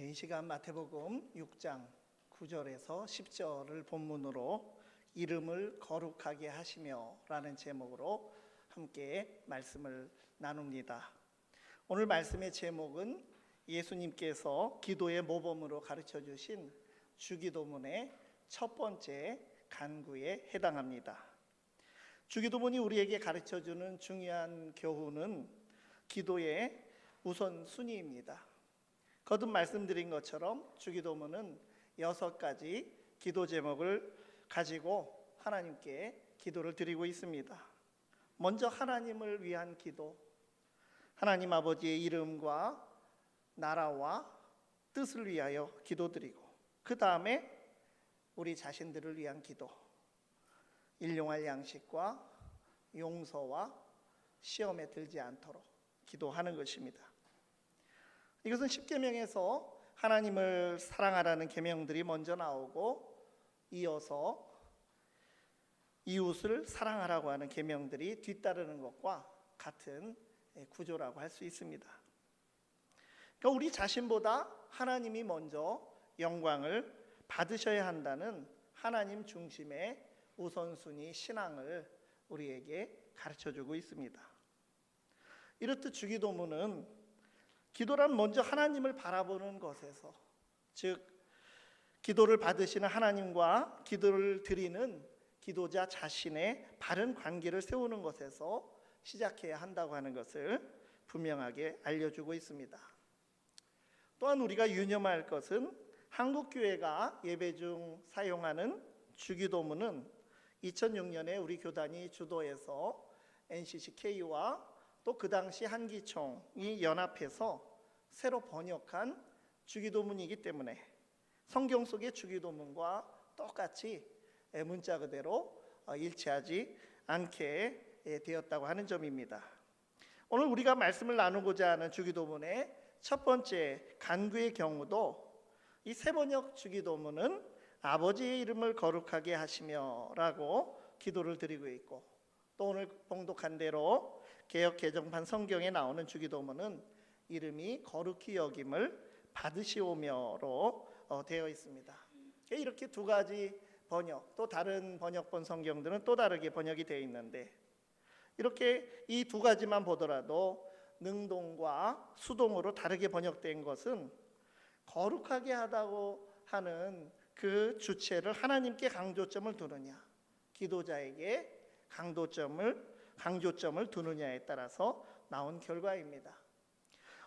예, 이 시간 마태복음 6장 9절에서 10절을 본문으로 이름을 거룩하게 하시며라는 제목으로 함께 말씀을 나눕니다. 오늘 말씀의 제목은 예수님께서 기도의 모범으로 가르쳐 주신 주기도문의 첫 번째 간구에 해당합니다. 주기도문이 우리에게 가르쳐 주는 중요한 교훈은 기도의 우선 순위입니다. 거듭 말씀드린 것처럼 주기도문은 여섯 가지 기도 제목을 가지고 하나님께 기도를 드리고 있습니다. 먼저 하나님을 위한 기도, 하나님 아버지의 이름과 나라와 뜻을 위하여 기도드리고, 그 다음에 우리 자신들을 위한 기도, 일용할 양식과 용서와 시험에 들지 않도록 기도하는 것입니다. 이것은 십계명에서 하나님을 사랑하라는 계명들이 먼저 나오고 이어서 이웃을 사랑하라고 하는 계명들이 뒤따르는 것과 같은 구조라고 할 수 있습니다. 그러니까 우리 자신보다 하나님이 먼저 영광을 받으셔야 한다는 하나님 중심의 우선순위 신앙을 우리에게 가르쳐 주고 있습니다. 이렇듯 주기도문은 기도란 먼저 하나님을 바라보는 것에서 즉 기도를 받으시는 하나님과 기도를 드리는 기도자 자신의 바른 관계를 세우는 것에서 시작해야 한다고 하는 것을 분명하게 알려주고 있습니다. 또한 우리가 유념할 것은 한국 교회가 예배 중 사용하는 주기도문은 2006년에 우리 교단이 주도해서 NCCK와 또 그 당시 한기총이 연합해서 새로 번역한 주기도문이기 때문에 성경 속의 주기도문과 똑같이 문자 그대로 일치하지 않게 되었다고 하는 점입니다. 오늘 우리가 말씀을 나누고자 하는 주기도문의 첫 번째 간구의 경우도 이 세 번역 주기도문은 아버지의 이름을 거룩하게 하시며라고 기도를 드리고 있고 또 오늘 봉독한 대로 개역 개정판 성경에 나오는 주기도문은 이름이 거룩히 여김을 받으시오며로 어, 되어 있습니다. 이렇게 두 가지 번역 또 다른 번역본 성경들은 또 다르게 번역이 되어 있는데 이렇게 이 두 가지만 보더라도 능동과 수동으로 다르게 번역된 것은 거룩하게 하다고 하는 그 주체를 하나님께 강조점을 두느냐 기도자에게 강도점을 강조점을 두느냐에 따라서 나온 결과입니다.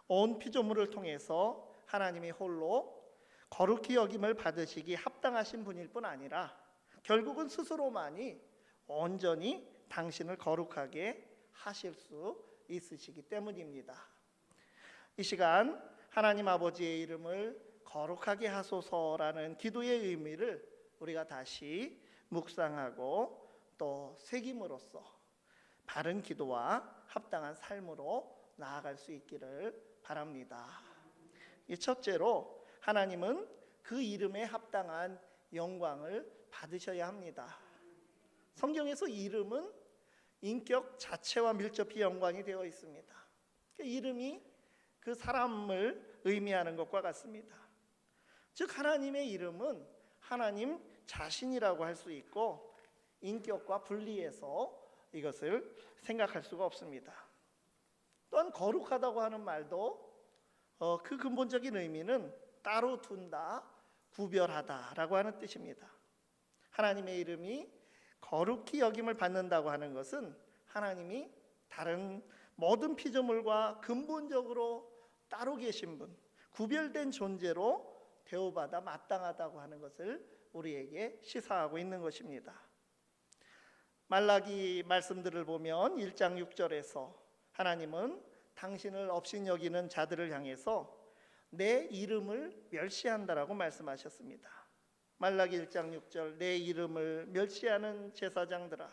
온 피조물을 통해서 하나님이 홀로 거룩히 여김을 받으시기 합당하신 분일 뿐 아니라 결국은 스스로만이 온전히 당신을 거룩하게 하실 수 있으시기 때문입니다. 이 시간 하나님 아버지의 이름을 거룩하게 하소서라는 기도의 의미를 우리가 다시 묵상하고 또 새김으로써 바른 기도와 합당한 삶으로 나아갈 수 있기를 바랍니다. 이 첫째로 하나님은 그 이름에 합당한 영광을 받으셔야 합니다. 성경에서 이름은 인격 자체와 밀접히 연관이 되어 있습니다. 그 이름이 그 사람을 의미하는 것과 같습니다. 즉 하나님의 이름은 하나님 자신이라고 할 수 있고 인격과 분리해서 이것을 생각할 수가 없습니다. 또한 거룩하다고 하는 말도 어, 그 근본적인 의미는 따로 둔다, 구별하다라고 하는 뜻입니다. 하나님의 이름이 거룩히 여김을 받는다고 하는 것은 하나님이 다른 모든 피조물과 근본적으로 따로 계신 분, 구별된 존재로 대우받아 마땅하다고 하는 것을 우리에게 시사하고 있는 것입니다. 말라기 말씀들을 보면 1장 6절에서 하나님은 당신을 업신여기는 자들을 향해서 내 이름을 멸시한다라고 말씀하셨습니다. 말라기 1장 6절 내 이름을 멸시하는 제사장들아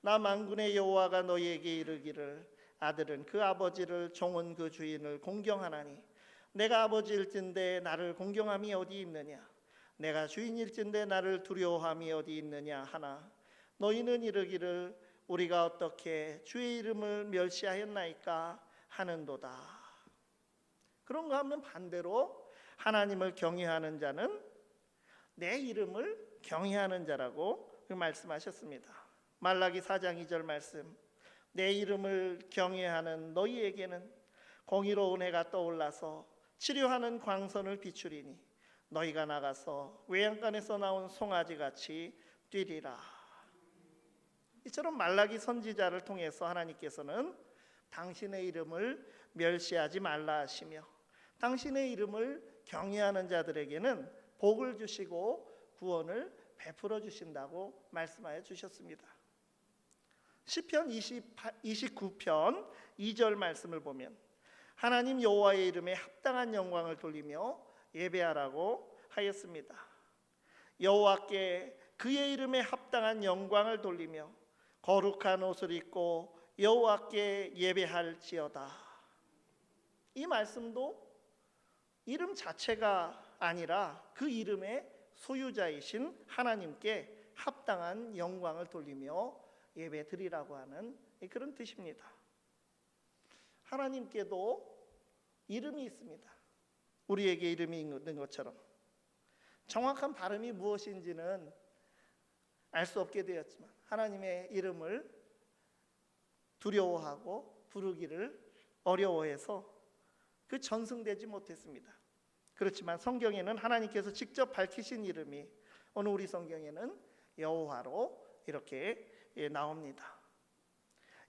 나 만군의 여호와가 너희에게 이르기를 아들은 그 아버지를 종은 그 주인을 공경하나니 내가 아버지일진데 나를 공경함이 어디 있느냐 내가 주인일진데 나를 두려워함이 어디 있느냐 하나 너희는 이르기를 우리가 어떻게 주의 이름을 멸시하였나이까 하는도다. 그런가 하면 반대로 하나님을 경외하는 자는 내 이름을 경외하는 자라고 그 말씀하셨습니다. 말라기 4장 2절 말씀. 내 이름을 경외하는 너희에게는 공의로운 해가 떠올라서 치료하는 광선을 비추리니 너희가 나가서 외양간에서 나온 송아지 같이 뛰리라. 이처럼 말라기 선지자를 통해서 하나님께서는 당신의 이름을 멸시하지 말라 하시며 당신의 이름을 경외하는 자들에게는 복을 주시고 구원을 베풀어 주신다고 말씀하여 주셨습니다. 시편 28, 29편 2절 말씀을 보면 하나님 여호와의 이름에 합당한 영광을 돌리며 예배하라고 하였습니다. 여호와께 그의 이름에 합당한 영광을 돌리며 거룩한 옷을 입고 여호와께 예배할지어다. 이 말씀도 이름 자체가 아니라 그 이름의 소유자이신 하나님께 합당한 영광을 돌리며 예배 드리라고 하는 그런 뜻입니다. 하나님께도 이름이 있습니다. 우리에게 이름이 있는 것처럼 정확한 발음이 무엇인지는 알 수 없게 되었지만 하나님의 이름을 두려워하고 부르기를 어려워해서 그 전승되지 못했습니다. 그렇지만 성경에는 하나님께서 직접 밝히신 이름이 오늘 우리 성경에는 여호와로 이렇게 예, 나옵니다.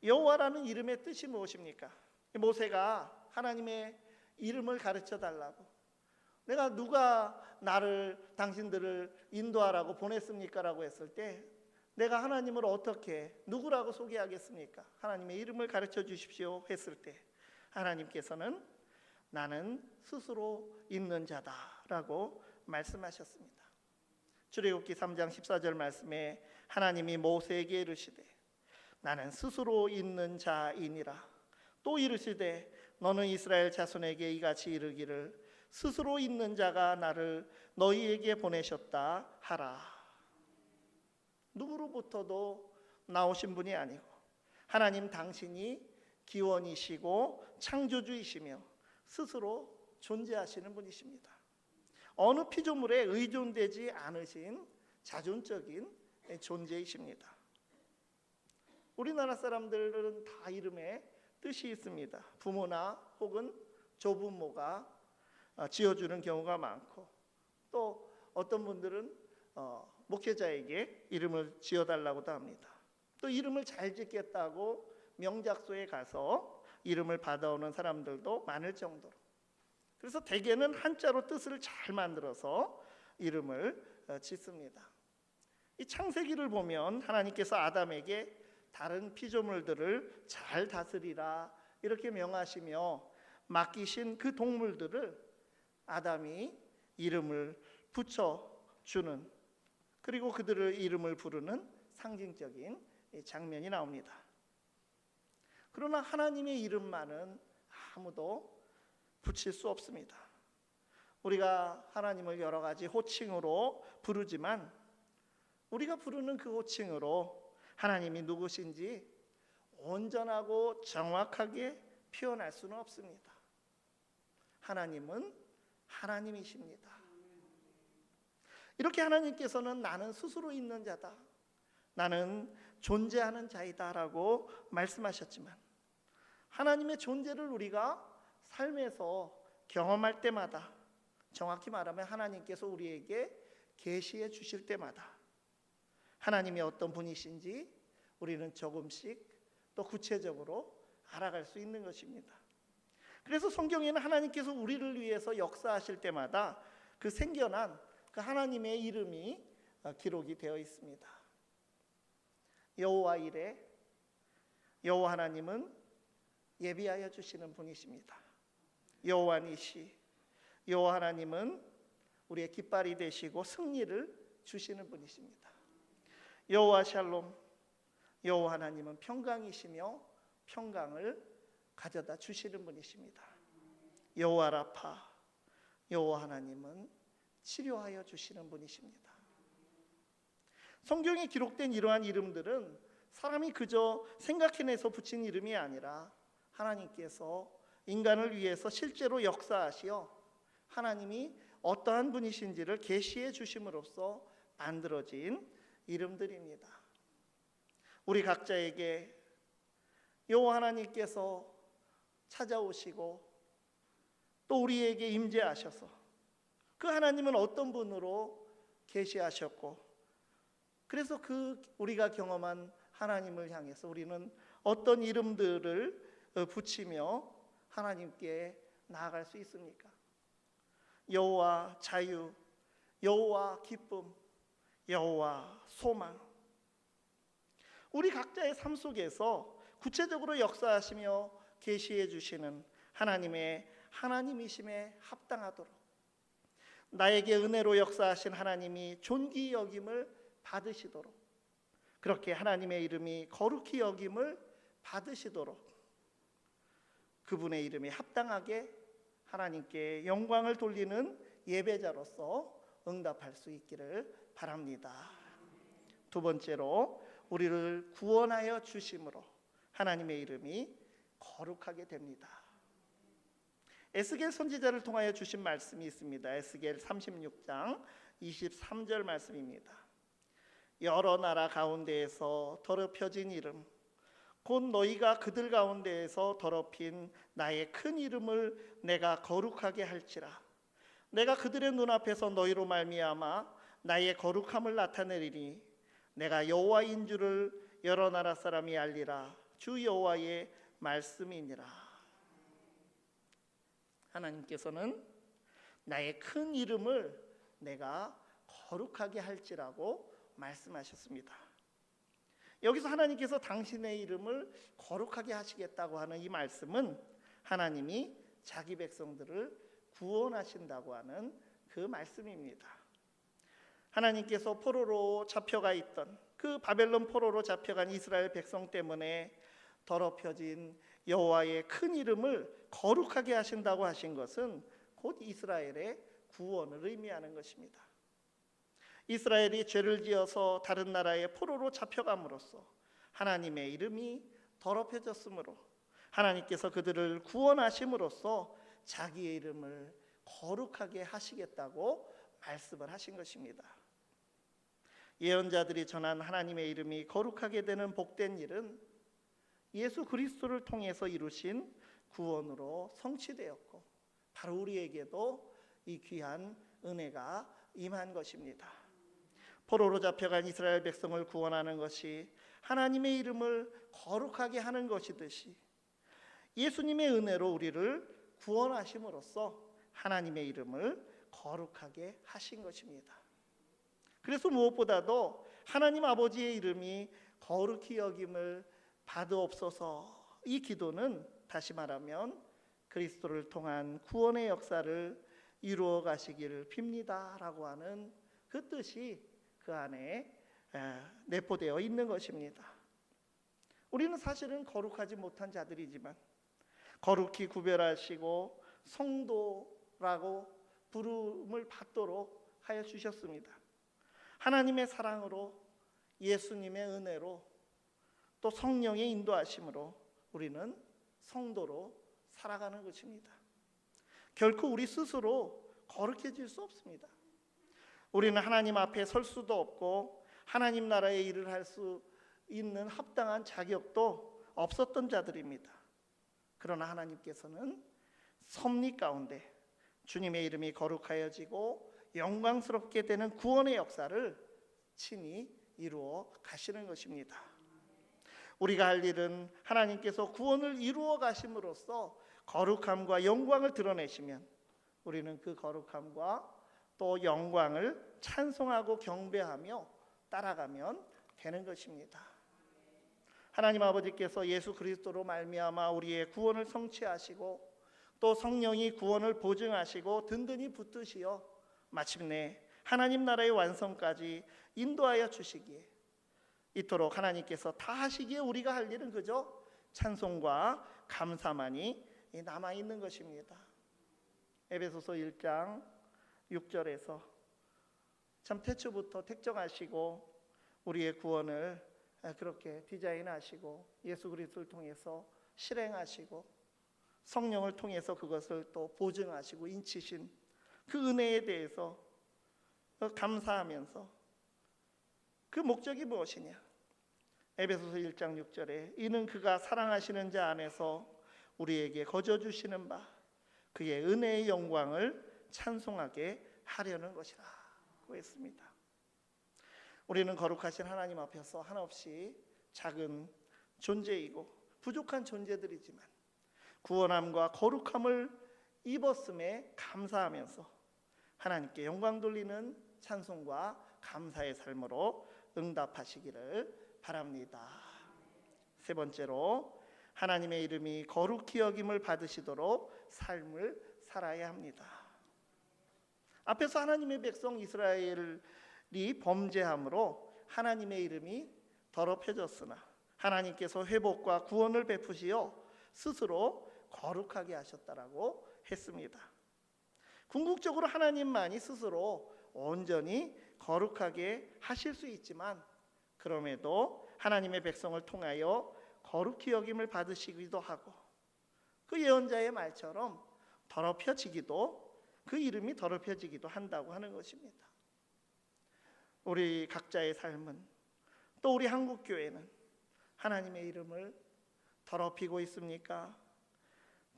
여호와라는 이름의 뜻이 무엇입니까? 모세가 하나님의 이름을 가르쳐 달라고 내가 누가 나를 당신들을 인도하라고 보냈습니까 라고 했을 때 내가 하나님을 어떻게 누구라고 소개하겠습니까? 하나님의 이름을 가르쳐 주십시오 했을 때 하나님께서는 나는 스스로 있는 자다라고 말씀하셨습니다. 출애굽기 3장 14절 말씀에 하나님이 모세에게 이르시되 나는 스스로 있는 자이니라 또 이르시되 너는 이스라엘 자손에게 이같이 이르기를 스스로 있는 자가 나를 너희에게 보내셨다 하라. 누구로부터도 나오신 분이 아니고 하나님 당신이 기원이시고 창조주이시며 스스로 존재하시는 분이십니다. 어느 피조물에 의존되지 않으신 자존적인 존재이십니다. 우리나라 사람들은 다 이름에 뜻이 있습니다. 부모나 혹은 조부모가 어, 지어주는 경우가 많고 또 어떤 분들은 어, 목회자에게 이름을 지어달라고도 합니다. 또 이름을 잘 짓겠다고 명작소에 가서 이름을 받아오는 사람들도 많을 정도로 그래서 대개는 한자로 뜻을 잘 만들어서 이름을 어, 짓습니다. 이 창세기를 보면 하나님께서 아담에게 다른 피조물들을 잘 다스리라 이렇게 명하시며 맡기신 그 동물들을 아담이 이름을 붙여 주는 그리고 그들을 이름을 부르는 상징적인 장면이 나옵니다. 그러나 하나님의 이름만은 아무도 붙일 수 없습니다. 우리가 하나님을 여러 가지 호칭으로 부르지만 우리가 부르는 그 호칭으로 하나님이 누구신지 온전하고 정확하게 표현할 수는 없습니다. 하나님은 하나님이십니다. 이렇게 하나님께서는 나는 스스로 있는 자다. 나는 존재하는 자이다라고 말씀하셨지만 하나님의 존재를 우리가 삶에서 경험할 때마다 정확히 말하면 하나님께서 우리에게 계시해 주실 때마다 하나님이 어떤 분이신지 우리는 조금씩 또 구체적으로 알아갈 수 있는 것입니다. 그래서 성경에는 하나님께서 우리를 위해서 역사하실 때마다 그 생겨난 그 하나님의 이름이 어, 기록이 되어 있습니다. 여호와 이레 여호와 하나님은 예비하여 주시는 분이십니다. 여호와 니시 여호와 하나님은 우리의 깃발이 되시고 승리를 주시는 분이십니다. 여호와 샬롬 여호와 하나님은 평강이시며 평강을 가져다 주시는 분이십니다. 여호와 라파 여호와 하나님은 치료하여 주시는 분이십니다. 성경에 기록된 이러한 이름들은 사람이 그저 생각해내서 붙인 이름이 아니라 하나님께서 인간을 위해서 실제로 역사하시어 하나님이 어떠한 분이신지를 계시해 주심으로써 만들어진 이름들입니다. 우리 각자에게 여호와 하나님께서 찾아오시고 또 우리에게 임재하셔서 그 하나님은 어떤 분으로 계시하셨고 그래서 그 우리가 경험한 하나님을 향해서 우리는 어떤 이름들을 어, 붙이며 하나님께 나아갈 수 있습니까? 여호와 자유, 여호와 기쁨, 여호와 소망. 우리 각자의 삶 속에서 구체적으로 역사하시며 계시해 주시는 하나님의 하나님이심에 합당하도록 나에게 은혜로 역사하신 하나님이 존귀 여김을 받으시도록 그렇게 하나님의 이름이 거룩히 여김을 받으시도록 그분의 이름에 합당하게 하나님께 영광을 돌리는 예배자로서 응답할 수 있기를 바랍니다. 두 번째로 우리를 구원하여 주심으로 하나님의 이름이 거룩하게 됩니다. 에스겔 선지자를 통하여 주신 말씀이 있습니다. 에스겔 36장 23절 말씀입니다. 여러 나라 가운데에서 더럽혀진 이름 곧 너희가 그들 가운데에서 더럽힌 나의 큰 이름을 내가 거룩하게 할지라 내가 그들의 눈앞에서 너희로 말미암아 나의 거룩함을 나타내리니 내가 여호와인 줄을 여러 나라 사람이 알리라 주 여호와의 말씀이니라 하나님께서는 나의 큰 이름을 내가 거룩하게 할지라고 말씀하셨습니다. 여기서 하나님께서 당신의 이름을 거룩하게 하시겠다고 하는 이 말씀은 하나님이 자기 백성들을 구원하신다고 하는 그 말씀입니다. 하나님께서 포로로 잡혀가 있던 그 바벨론 포로로 잡혀간 이스라엘 백성 때문에 더럽혀진 여호와의 큰 이름을 거룩하게 하신다고 하신 것은 곧 이스라엘의 구원을 의미하는 것입니다. 이스라엘이 죄를 지어서 다른 나라의 포로로 잡혀감으로써 하나님의 이름이 더럽혀졌으므로 하나님께서 그들을 구원하심으로써 자기의 이름을 거룩하게 하시겠다고 말씀을 하신 것입니다. 예언자들이 전한 하나님의 이름이 거룩하게 되는 복된 일은 예수 그리스도를 통해서 이루신 구원으로 성취되었고 바로 우리에게도 이 귀한 은혜가 임한 것입니다. 포로로 잡혀간 이스라엘 백성을 구원하는 것이 하나님의 이름을 거룩하게 하는 것이듯이 예수님의 은혜로 우리를 구원하심으로써 하나님의 이름을 거룩하게 하신 것입니다. 그래서 무엇보다도 하나님 아버지의 이름이 거룩히 여김을 받으옵소서 이 기도는 다시 말하면 그리스도를 통한 구원의 역사를 이루어 가시기를 빕니다라고 하는 그 뜻이 그 안에 내포되어 있는 것입니다. 우리는 사실은 거룩하지 못한 자들이지만 거룩히 구별하시고 성도라고 부름을 받도록 하여 주셨습니다. 하나님의 사랑으로 예수님의 은혜로 또 성령의 인도하심으로 우리는 성도로 살아가는 것입니다. 결코 우리 스스로 거룩해질 수 없습니다. 우리는 하나님 앞에 설 수도 없고 하나님 나라의 일을 할 수 있는 합당한 자격도 없었던 자들입니다. 그러나 하나님께서는 섭리 가운데 주님의 이름이 거룩하여지고 영광스럽게 되는 구원의 역사를 친히 이루어 가시는 것입니다. 우리가 할 일은 하나님께서 구원을 이루어 가심으로써 거룩함과 영광을 드러내시면 우리는 그 거룩함과 또 영광을 찬송하고 경배하며 따라가면 되는 것입니다. 하나님 아버지께서 예수 그리스도로 말미암아 우리의 구원을 성취하시고 또 성령이 구원을 보증하시고 든든히 붙드시어 마침내 하나님 나라의 완성까지 인도하여 주시기에 이토록 하나님께서 다 하시기에 우리가 할 일은 그저 찬송과 감사만이 남아 있는 것입니다. 에베소서 1장 6절에서 참 태초부터 택정하시고 우리의 구원을 그렇게 디자인하시고 예수 그리스도를 통해서 실행하시고 성령을 통해서 그것을 또 보증하시고 인치신 그 은혜에 대해서 감사하면서 그 목적이 무엇이냐? 에베소서 1장 6절에 이는 그가 사랑하시는 자 안에서 우리에게 거저 주시는 바 그의 은혜의 영광을 찬송하게 하려는 것이라고 했습니다. 우리는 거룩하신 하나님 앞에서 한없이 작은 존재이고 부족한 존재들이지만 구원함과 거룩함을 입었음에 감사하면서 하나님께 영광 돌리는 찬송과 감사의 삶으로 응답하시기를 바랍니다. 세 번째로 하나님의 이름이 거룩히 여김을 받으시도록 삶을 살아야 합니다. 앞에서 하나님의 백성 이스라엘이 범죄함으로 하나님의 이름이 더럽혀졌으나 하나님께서 회복과 구원을 베푸시어 스스로 거룩하게 하셨다라고 했습니다. 궁극적으로 하나님만이 스스로 온전히 거룩하게 하실 수 있지만 그럼에도 하나님의 백성을 통하여 거룩히 여김을 받으시기도 하고 그 예언자의 말처럼 더럽혀지기도 그 이름이 더럽혀지기도 한다고 하는 것입니다. 우리 각자의 삶은 또 우리 한국 교회는 하나님의 이름을 더럽히고 있습니까?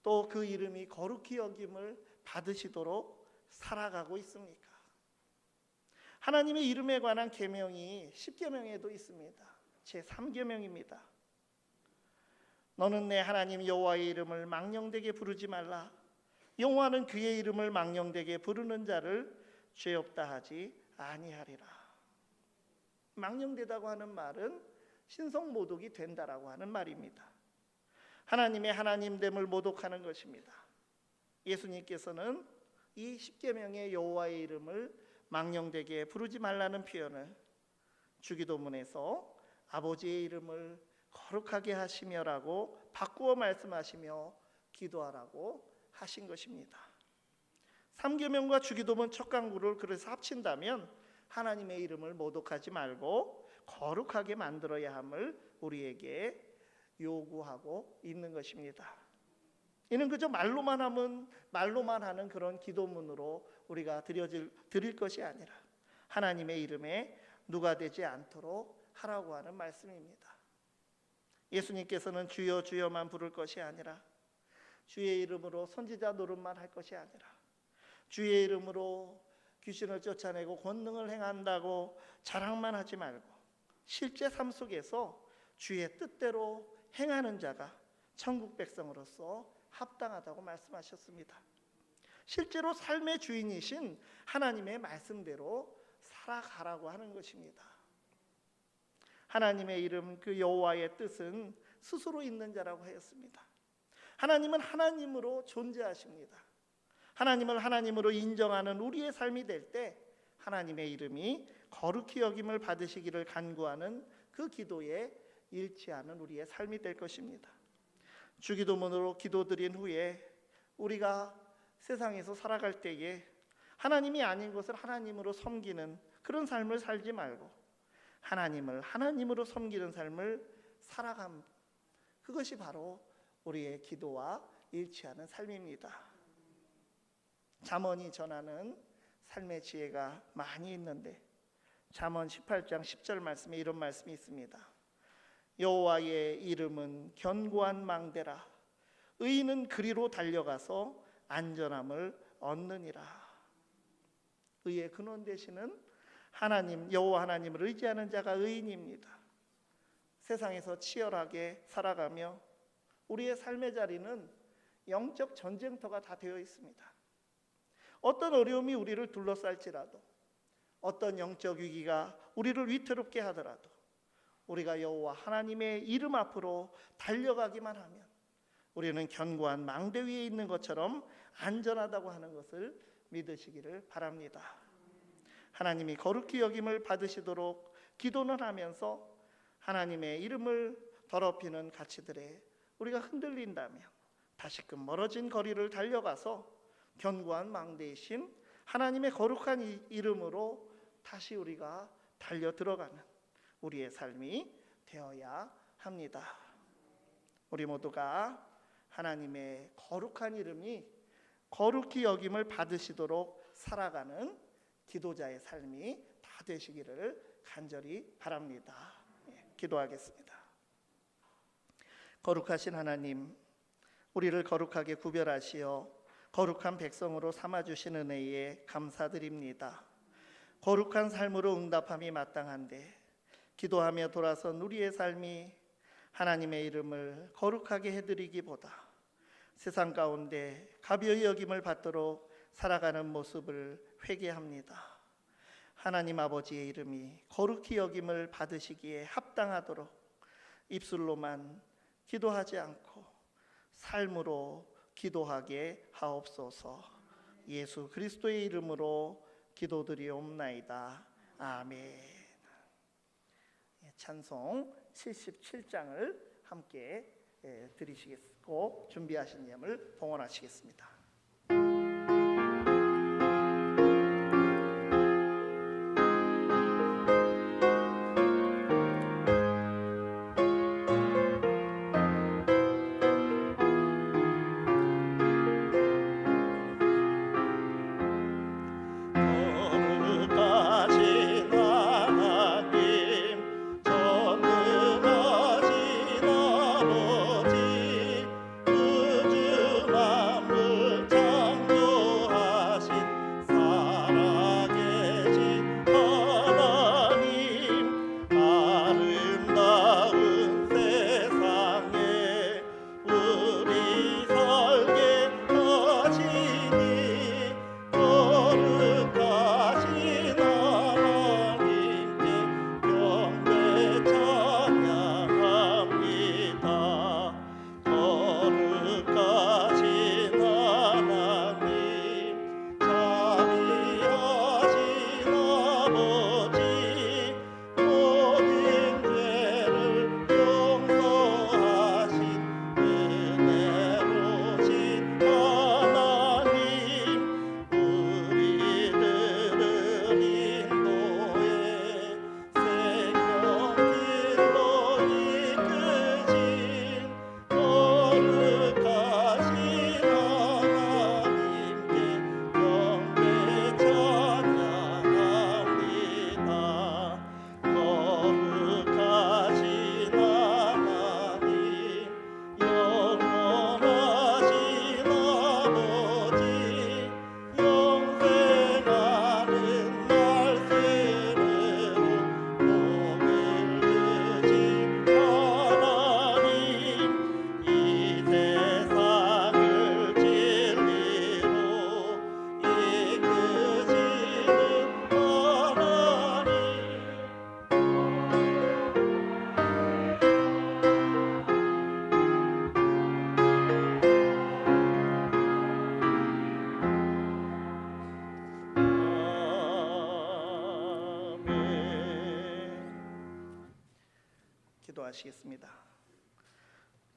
또 그 이름이 거룩히 여김을 받으시도록 살아가고 있습니까? 하나님의 이름에 관한 계명이 10계명에도 있습니다. 제 3계명입니다. 너는 내 하나님 여호와의 이름을 망령되게 부르지 말라. 여호와는 그의 이름을 망령되게 부르는 자를 죄 없다 하지 아니하리라. 망령되다고 하는 말은 신성 모독이 된다라고 하는 말입니다. 하나님의 하나님됨을 모독하는 것입니다. 예수님께서는 이 십계명의 여호와의 이름을 망령되게 부르지 말라는 표현을 주기도문에서 아버지의 이름을 거룩하게 하시며라고 바꾸어 말씀하시며 기도하라고 하신 것입니다. 삼계명과 주기도문 첫 강구를 그래서 합친다면 하나님의 이름을 모독하지 말고 거룩하게 만들어야 함을 우리에게 요구하고 있는 것입니다. 이는 그저 말로만 하면 말로만 하는 그런 기도문으로 우리가 드려질 드릴 것이 아니라 하나님의 이름에 누가 되지 않도록 하라고 하는 말씀입니다. 예수님께서는 주여 주여만 부를 것이 아니라 주의 이름으로 선지자 노릇만 할 것이 아니라 주의 이름으로 귀신을 쫓아내고 권능을 행한다고 자랑만 하지 말고 실제 삶 속에서 주의 뜻대로 행하는 자가 천국 백성으로서 합당하다고 말씀하셨습니다. 실제로 삶의 주인이신 하나님의 말씀대로 살아가라고 하는 것입니다. 하나님의 이름 그 여호와의 뜻은 스스로 있는 자라고 하였습니다. 하나님은 하나님으로 존재하십니다. 하나님을 하나님으로 인정하는 우리의 삶이 될 때 하나님의 이름이 거룩히 여김을 받으시기를 간구하는 그 기도에 일치하는 우리의 삶이 될 것입니다. 주기도문으로 기도드린 후에 우리가 세상에서 살아갈 때에 하나님이 아닌 것을 하나님으로 섬기는 그런 삶을 살지 말고 하나님을 하나님으로 섬기는 삶을 살아감 그것이 바로 우리의 기도와 일치하는 삶입니다. 잠언이 전하는 삶의 지혜가 많이 있는데 잠언 18장 10절 말씀에 이런 말씀이 있습니다. 여호와의 이름은 견고한 망대라 의인은 그리로 달려가서 안전함을 얻느니라. 의의 근원 되시는 하나님 여호와 하나님을 의지하는 자가 의인입니다. 세상에서 치열하게 살아가며 우리의 삶의 자리는 영적 전쟁터가 다 되어 있습니다. 어떤 어려움이 우리를 둘러쌀지라도 어떤 영적 위기가 우리를 위태롭게 하더라도 우리가 여호와 하나님의 이름 앞으로 달려가기만 하면 우리는 견고한 망대 위에 있는 것처럼 안전하다고 하는 것을 믿으시기를 바랍니다. 하나님이 거룩히 여김을 받으시도록 기도는 하면서 하나님의 이름을 더럽히는 가치들에 우리가 흔들린다면 다시금 멀어진 거리를 달려가서 견고한 망대이신 하나님의 거룩한 이름으로 다시 우리가 달려 들어가는 우리의 삶이 되어야 합니다. 우리 모두가 하나님의 거룩한 이름이 거룩히 여김을 받으시도록 살아가는 기도자의 삶이 다 되시기를 간절히 바랍니다. 예, 기도하겠습니다. 거룩하신 하나님, 우리를 거룩하게 구별하시어 거룩한 백성으로 삼아 주신 은혜에 감사드립니다. 거룩한 삶으로 응답함이 마땅한데 기도하며 돌아선 우리의 삶이 하나님의 이름을 거룩하게 해드리기보다 세상 가운데 가벼이 여김을 받도록 살아가는 모습을 회개합니다. 하나님 아버지의 이름이 거룩히 여김을 받으시기에 합당하도록 입술로만 기도하지 않고 삶으로 기도하게 하옵소서. 예수 그리스도의 이름으로 기도드리옵나이다. 아멘. 예, 찬송 77장을 함께 예, 드리시겠 고 준비하신 예물 봉헌하시겠습니다.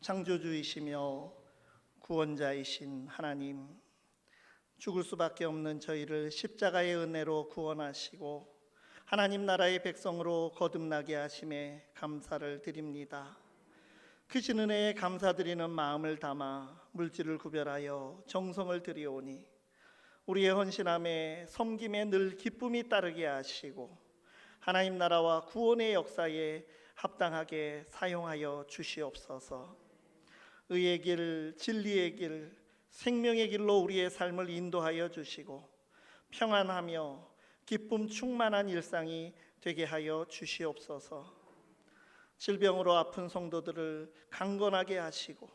창조주이시며 구원자이신 하나님, 죽을 수밖에 없는 저희를 십자가의 은혜로 구원하시고 하나님 나라의 백성으로 거듭나게 하심에 감사를 드립니다. 크신 은혜에 감사드리는 마음을 담아 물질을 구별하여 정성을 드리오니 우리의 헌신함에 섬김에 늘 기쁨이 따르게 하시고 하나님 나라와 구원의 역사에 합당하게 사용하여 주시옵소서. 의의 길, 진리의 길, 생명의 길로 우리의 삶을 인도하여 주시고 평안하며 기쁨 충만한 일상이 되게 하여 주시옵소서. 질병으로 아픈 성도들을 강건하게 하시고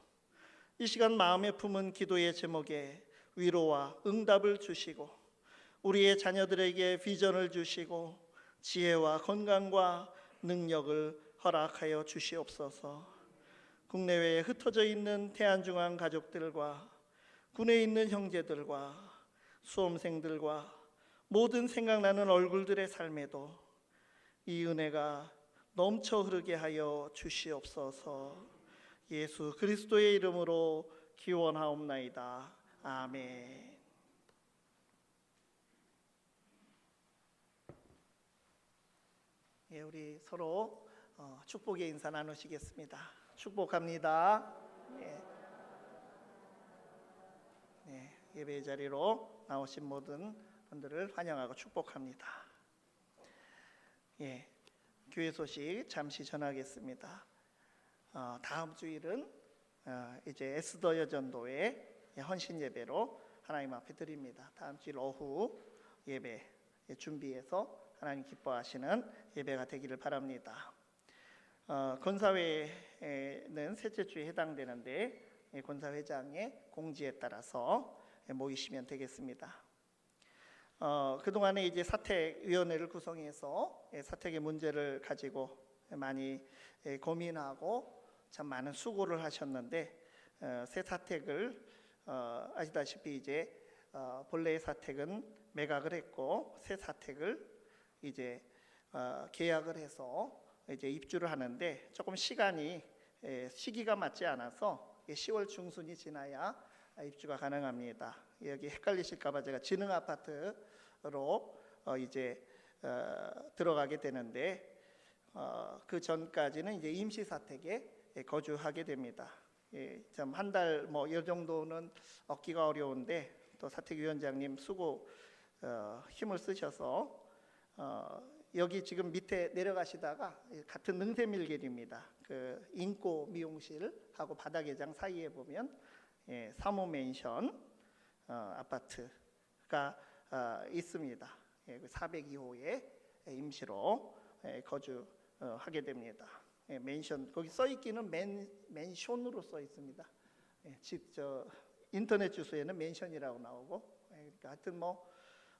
이 시간 마음에 품은 기도의 제목에 위로와 응답을 주시고 우리의 자녀들에게 비전을 주시고 지혜와 건강과 능력을 허락하여 주시옵소서. 국내외에 흩어져 있는 태안중앙 가족들과 군에 있는 형제들과 수험생들과 모든 생각나는 얼굴들의 삶에도 이 은혜가 넘쳐 흐르게 하여 주시옵소서. 예수 그리스도의 이름으로 기원하옵나이다. 아멘. 예, 우리 서로 어, 축복의 인사 나누시겠습니다. 축복합니다. 예. 네, 예배 자리로 나오신 모든 분들을 환영하고 축복합니다. 예, 교회 소식 잠시 전하겠습니다. 어, 다음 주일은 어, 이제 에스더 여전도의 헌신 예배로 하나님 앞에 드립니다. 다음 주일 오후 예배 준비해서 하나님 기뻐하시는 예배가 되기를 바랍니다. 어, 권사회 는 셋째 주에 해당되는데 예, 권사회장의 공지에 따라서 모이시면 되겠습니다. 어, 그동안에 이제 사택위원회를 구성해서 예, 사택의 문제를 가지고 많이 예, 고민하고 참 많은 수고를 하셨는데 어, 새 사택을 어, 아시다시피 이제 어, 본래의 사택은 매각을 했고 새 사택을 이제 어, 계약을 해서 이제 입주를 하는데 조금 시간이 예, 시기가 맞지 않아서 10월 중순이 지나야 입주가 가능합니다. 여기 헷갈리실까봐 제가 지능 아파트로 어, 이제 어, 들어가게 되는데 어, 그 전까지는 이제 임시 사택에 예, 거주하게 됩니다. 예, 좀한달 뭐 이 정도는 얻기가 어려운데 또 사택위원장님 수고 어, 힘을 쓰셔서 어, 여기 지금 밑에 내려가시다가 같은 능세밀길입니다. 그 인고 미용실하고 바다개장 사이에 보면 예, 사모 맨션 어, 아파트가 어, 있습니다. 예, 402호에 임시로 예, 거주하게 됩니다. 예, 맨션 거기 써 있기는 맨 맨션으로 써 있습니다. 예, 집저 인터넷 주소에는 맨션이라고 나오고 예, 그러니까 하여튼 뭐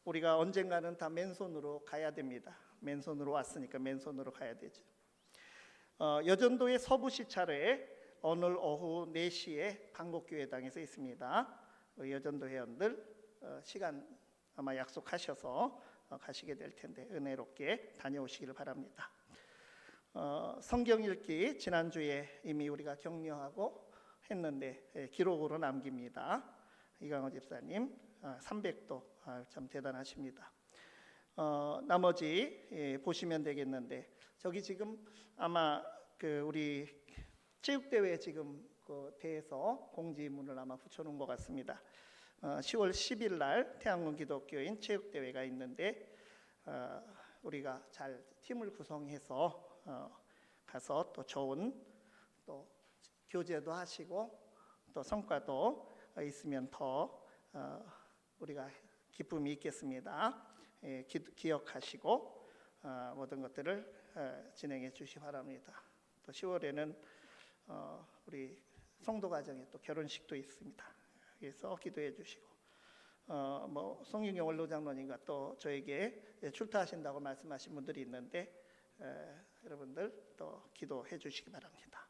우리가 언젠가는 다 맨손으로 가야 됩니다. 맨손으로 왔으니까 맨손으로 가야 되죠. 어, 여전도의 서부 시차로에 오늘 오후 4시에 방곡교회당에서 있습니다. 어, 여전도 회원들 어, 시간 아마 약속하셔서 어, 가시게 될 텐데 은혜롭게 다녀오시기를 바랍니다. 어, 성경 읽기 지난주에 이미 우리가 격려하고 했는데 예, 기록으로 남깁니다. 이강호 집사님 아, 300도 아, 참 대단하십니다. 어, 나머지 예, 보시면 되겠는데 저기 지금 아마 그 우리 체육대회 지금 그 대에서 공지문을 아마 붙여놓은 것 같습니다. 어, 10월 10일 날 태양군 기독교인 체육대회가 있는데 어, 우리가 잘 팀을 구성해서 어, 가서 또 좋은 또 교제도 하시고 또 성과도 있으면 더 어, 우리가 기쁨이 있겠습니다. 예, 기, 기억하시고 어, 모든 것들을 어, 진행해 주시 바랍니다. 또 10월에는 어, 우리 성도 가정에 또 결혼식도 있습니다. 그래서 기도해 주시고 어, 뭐 송윤경 원로장로님과 또 저에게 출타하신다고 말씀하신 분들이 있는데 에, 여러분들 또 기도해 주시기 바랍니다.